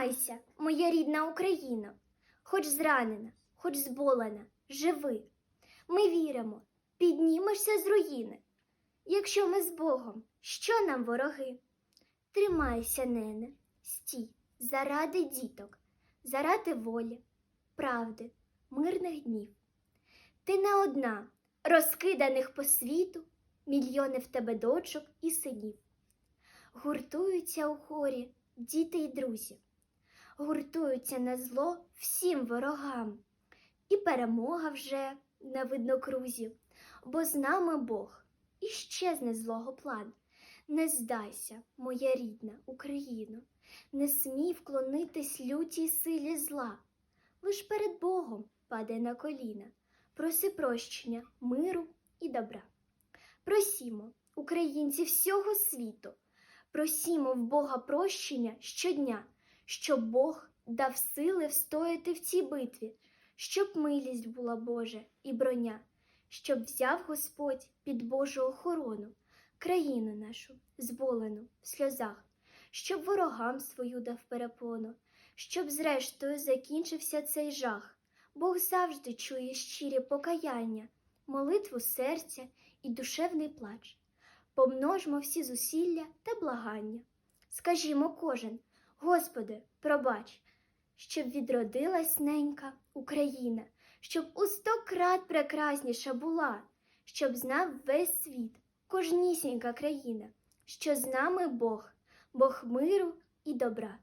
Тримайся, моя рідна Україна, хоч зранена, хоч зболена, живи. Ми віримо, піднімешся з руїни. Якщо ми з Богом, що нам вороги? Тримайся, нене, стій, заради діток, заради волі, правди, мирних днів. Ти не одна, розкиданих по світу, мільйони в тебе дочок і синів. Гуртуються у хорі діти й друзі, гуртуються на зло всім ворогам, і перемога вже на виднокрузі, бо з нами Бог і щезне злого план. Не здайся, моя рідна Україно, не смій вклонитись лютій силі зла. Лиш перед Богом падай на коліна, проси прощення, миру і добра. Просімо, українці всього світу, просімо в Бога прощення щодня, щоб Бог дав сили встояти в цій битві, щоб милість була Божа і броня, щоб взяв Господь під Божу охорону країну нашу, зболену в сльозах, щоб ворогам свою дав перепону, щоб зрештою закінчився цей жах. Бог завжди чує щирі покаяння, молитву серця і душевний плач. Помножмо всі зусилля та благання. Скажімо кожен, Господи, пробач, щоб відродилась ненька Україна, щоб у сто крат прекрасніша була, щоб знав весь світ, кожнісінька країна, що з нами Бог, Бог миру і добра.